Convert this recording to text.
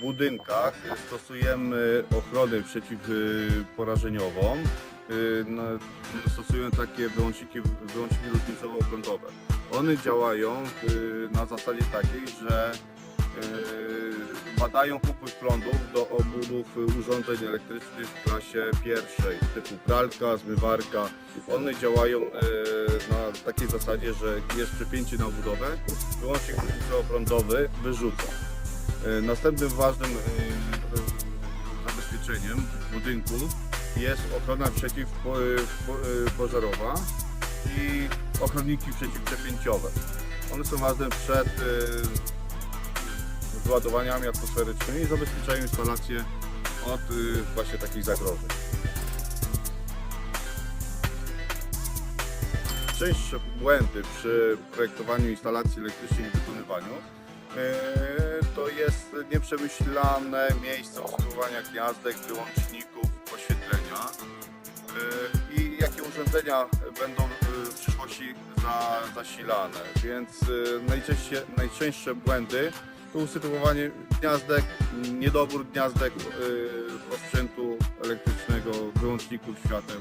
budynkach stosujemy ochronę przeciwporażeniową. Y, Stosujemy takie wyłączniki, wyłączniki różnicowo-prądowe. One działają y, na zasadzie takiej, że y, badają upływ prądów do obudów urządzeń elektrycznych w klasie pierwszej, typu pralka, zmywarka. One działają na takiej zasadzie, że jest przypięcie na obudowę, wyłącznik różnicowo-prądowy wyrzuca. Y, Następnym ważnym y, y, zabezpieczeniem budynku jest ochrona przeciwpożarowa i ochronniki przeciwprzepięciowe. One są ważne przed wyładowaniami atmosferycznymi i zabezpieczają instalację od właśnie takich zagrożeń. Częściej błędy przy projektowaniu instalacji elektrycznych i wykonywaniu to nieprzemyślane miejsce usytuowania gniazdek, wyłączników, oświetlenia y, i jakie urządzenia będą y, w przyszłości za, zasilane. Więc y, najczęściej, najczęstsze błędy to usytuowanie gniazdek, niedobór gniazdek y, sprzętu elektrycznego, wyłączników świateł